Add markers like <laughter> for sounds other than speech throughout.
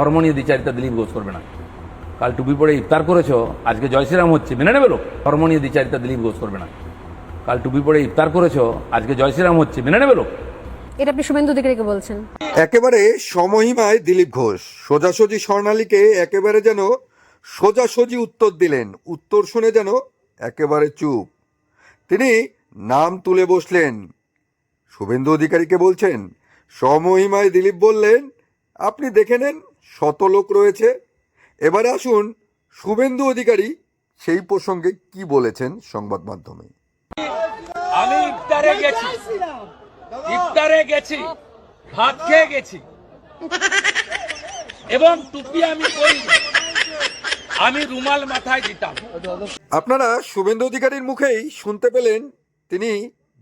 ধর্ম নিয়ে দ্বিচারিতা দিলীপ ঘোষ করবে না। কাল টুপি পরে ইফতার করেছ আজকে জয় শ্রীরাম হচ্ছে মেনে নেবে লোক? ধর্ম নিয়ে দ্বিচারিতা দিলীপ ঘোষ করবে না। কাল টুপি পরে ইফতার করেছ আজকে জয় শ্রীরাম হচ্ছে মেনে নেবে লোক? এটা আপনি শুভেন্দু অধিকারীকে বলছেন। একেবারে সমহিমায় দিলীপ ঘোষ সোজাসুজি স্বর্ণালীকে একেবারে যেন সোজাসুজি উত্তর দিলেন উত্তর শুনে যেন একেবারে চুপ। তিনি নাম তুলে বসলেন। শুভেন্দু অধিকারীকে বলছেন সমহিমায় দিলীপ বললেন আপনি দেখে নেন শত লোক রয়েছে। এবারে আসুন শুভেন্দু অধিকারী সেই প্রসঙ্গে কি বলেছেন সংবাদ মাধ্যমে। আমি ইফতারে গেছি। ইফতারে গেছি। ভাত খেয়ে গেছি। এবং টুপি আমি পরি আমি রুমাল মাথায় দিতাম। আপনারা শুভেন্দু অধিকারীর মুখেই শুনতে পেলেন তিনি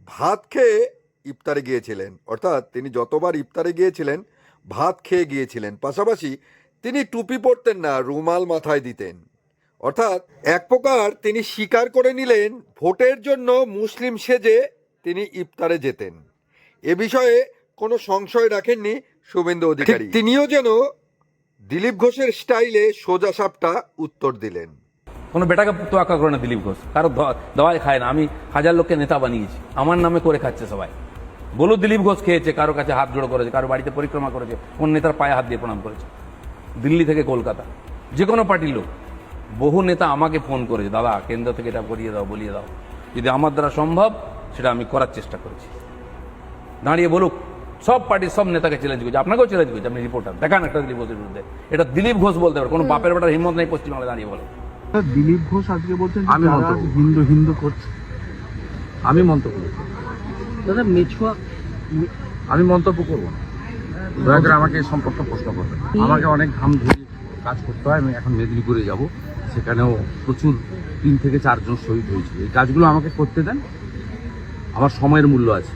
ভাত খেয়ে ইফতারে গিয়েছিলেন। অর্থাৎ তিনি যতবার ইফতারে গিয়েছিলেন ভাত খেয়ে গিয়েছিলেন। পাশাপাশি তিনি টুপি পরতেন না রুমাল মাথায় দিতেন। অর্থাৎ এক প্রকার তিনি স্বীকার করে নিলেন ভোটের জন্য মুসলিম সেজে তিনি ইফতারে যেতেন। এ বিষয়ে কোনো সংশয় রাখেননি শুভেন্দু অধিকারী। তিনিও যেন দিলীপ ঘোষের স্টাইলে সোজা সাপটা উত্তর দিলেন। কোনো বেটাকে তোয়াক্কা করে না দিলীপ ঘোষ। কারও দ- দাওয়াই খায় না। আমি হাজার লোককে নেতা বানিয়েছি। আমার নামে করে খাচ্ছে সবাই। বলো দিলীপ ঘোষ খেয়েছে কারও কাছে হাত জোড়ো করেছে কারও বাড়িতে পরিক্রমা করেছে কোন নেতার পায়ে হাত দিয়ে প্রণাম করেছে। দিল্লি থেকে কলকাতা। যে কোনো পার্টির লোক। বহু নেতা আমাকে ফোন করেছে দাদা কেন্দ্র থেকে এটা করিয়ে দাও বলিয়ে দাও। যদি আমার দ্বারা সম্ভব সেটা আমি করার চেষ্টা করেছি। দাঁড়িয়ে বলুক সব পার্টির সব নেতাকে চ্যালেঞ্জ করছে। আপনাকেও চ্যালেঞ্জ করছে আপনি রিপোর্টার দেখান একটা দিলীপ ঘোষের বিরুদ্ধে। এটা দিলীপ ঘোষ বলতে পারে কোনো বাপের বেটার হিম্মত নেই পশ্চিমবাংলায় দাঁড়িয়ে বলে দিলীপ ঘোষ আজকে বলছেন আমি। হিন্দু হিন্দু করছে। আমি মন্তব্য দাদা মেছুয়া আমি মন্তব্য করব না। দয়া করে আমাকে এই সম্পর্কে প্রশ্ন করবেন। আমাকে অনেক ঘাম ধরে কাজ করতে হয়। আমি এখন মেদিনীপুরে যাব। সেখানেও প্রচুর তিন থেকে চারজন শহীদ হয়েছিল। এই কাজগুলো আমাকে করতে দেন। আমার সময়ের মূল্য আছে।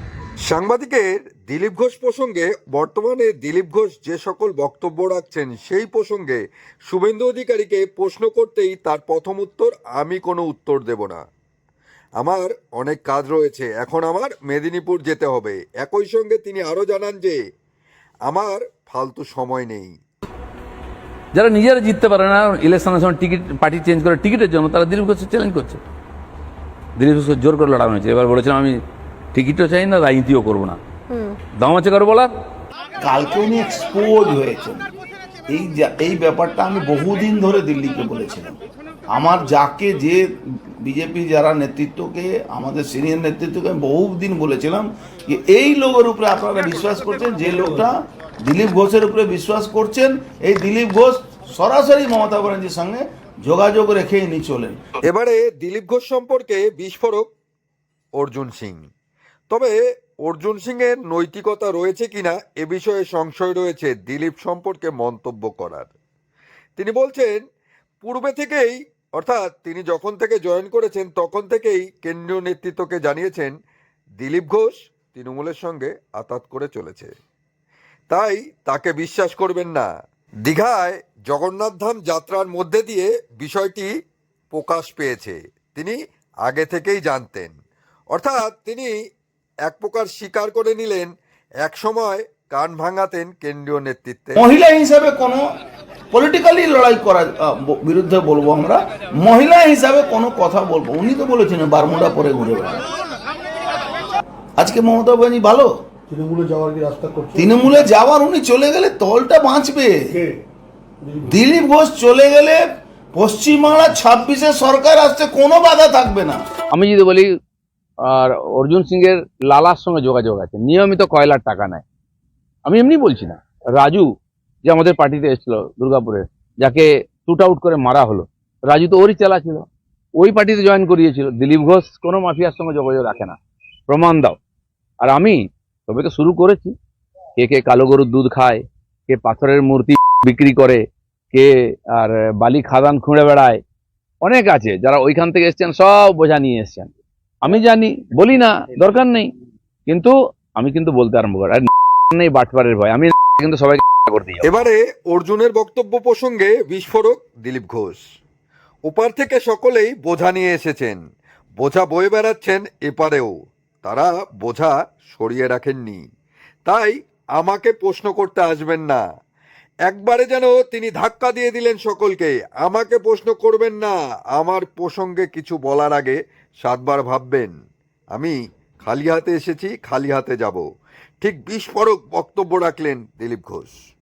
সাংবাদিকের দিলীপ ঘোষ প্রসঙ্গে বর্তমানে দিলীপ ঘোষ যে সকল বক্তব্য রাখছেন সেই প্রসঙ্গে শুভেন্দু অধিকারীকে প্রশ্ন করতেই তার প্রথম উত্তর আমি কোনো উত্তর দেব না। আমার অনেক কাজ রয়েছে। এখন আমার মেদিনীপুর যেতে হবে। একই সঙ্গে তিনি আরও জানান যে আমার ফালতু সময় নেই। যারা নিজেরা জিততে পারে না ইলেকশনের সময় টিকিট পার্টি চেঞ্জ করে টিকিটের জন্য তারা দিলীপ ঘোষের চ্যালেঞ্জ করছে। দিলীপ ঘোষকে জোর করে লড়ানো হয়েছে। এবার বলেছিলাম আমি টিকিটও চাই না রাজনীতিও করব না। দাম আছে কারও বলার? কালকে উনি এক্সপোজ হয়েছেন। এই যা- এই ব্যাপারটা আমি বহুদিন ধরে দিল্লিকে বলেছিলাম। আমার যাকে যে বিজেপি যারা নেতৃত্বকে, আমাদের সিনিয়র নেতৃত্বকে আমি বহুদিন বলেছিলাম যে এই লোকের উপরে আপনারা বিশ্বাস করছেন, যে লোকটা দিলীপ ঘোষের উপরে বিশ্বাস করছেন, এই দিলীপ ঘোষ সরাসরি মমতা ব্যানার্জির সঙ্গে যোগাযোগ রেখে ইনি চলেন। এবারে দিলীপ ঘোষ সম্পর্কে বিস্ফোরক অর্জুন সিং। তবে অর্জুন সিংয়ের নৈতিকতা রয়েছে কিনা এ বিষয়ে সংশয় রয়েছে দিলীপ সম্পর্কে মন্তব্য করার। তিনি বলছেন, পূর্বে থেকেই অর্থাৎ তিনি যখন থেকে জয়েন করেছেন, তখন থেকেই কেন্দ্রীয় নেতৃত্বকে জানিয়েছেন, দিলীপ ঘোষ তৃণমূলের সঙ্গে আতাত করে চলেছে। তাই তাকে বিশ্বাস করবেন না। দীঘায় জগন্নাথধাম যাত্রার মধ্যে দিয়ে বিষয়টি প্রকাশ পেয়েছে। তিনি আগে থেকেই জানতেন। অর্থাৎ তিনি এক প্রকার স্বীকার করে নিলেন, এক সময় কান ভাঙাতেন কেন্দ্রীয় নেতৃত্বে। মহিলা হিসাবে কোনো পলিটিক্যালি লড়াই করার বিরুদ্ধে বলব আমরা। মহিলা হিসাবে কোনো কথা বলব। উনি তো বলেছেন বারমুডা পরে ঘুরে বেড়ান আজকে মমতা ব্যানার্জি ভালো? তৃণমূলে যাওয়ার কি রাস্তা করছে? তৃণমূলে যাওয়ার উনি চলে গেলে তলটা বাঁচবে। দিলীপ ঘোষ চলে গেলে পশ্চিমবাংলা ছাব্বিশে সরকার আসতে কোনো বাধা থাকবে না। আমি যদি বলি আর অর্জুন সিং এর লালার সঙ্গে যোগাযোগ আছে। নিয়মিত কয়লার টাকা নেয়। আমি এমনি বলছি না। রাজু যে আমাদের পার্টিতে এসেছিল দুর্গাপুরে, যাকে শুট আউট করে মারা হলো, রাজু তো ওরই চেলা ছিল। ওই পার্টিতে জয়েন করিয়েছিল। দিলীপ ঘোষ কোনো মাফিয়ার সঙ্গে যোগাযোগ রাখে না। প্রমাণ দাও। আর আমি তবে তো শুরু করেছি। কে কে কালো গরুর দুধ খায়, কে পাথরের মূর্তি বিক্রি করে, কে আর বালি খাদান খুঁড়ে বেড়ায়। অনেক আছে যারা ওইখান থেকে এসছেন, সব বোঝা নিয়ে এসছেন। আমি জানি, বলি না, দরকার নেই। কিন্তু আমি কিন্তু বলতে আরম্ভ করি। নেই বাটপারের ভয়। আমি কিন্তু সবাইকে <laughs> এবারে অর্জুনের বক্তব্য প্রসঙ্গে বিস্ফোরক দিলীপ ঘোষ। ওপার থেকে সকলেই বোঝা নিয়ে এসেছেন। বোঝা বয়ে বেড়াচ্ছেন এপারেও। তারা বোঝা সরিয়ে রাখেননি। তাই আমাকে প্রশ্ন করতে আসবেন না। একবারে যেন তিনি ধাক্কা দিয়ে দিলেন সকলকে, আমাকে প্রশ্ন করবেন না। আমার প্রসঙ্গে কিছু বলার আগে সাতবার ভাববেন। আমি খালি হাতে এসেছি, খালি হাতে যাব। ঠিক বিস্ফোরক বক্তব্য রাখলেন দিলীপ ঘোষ।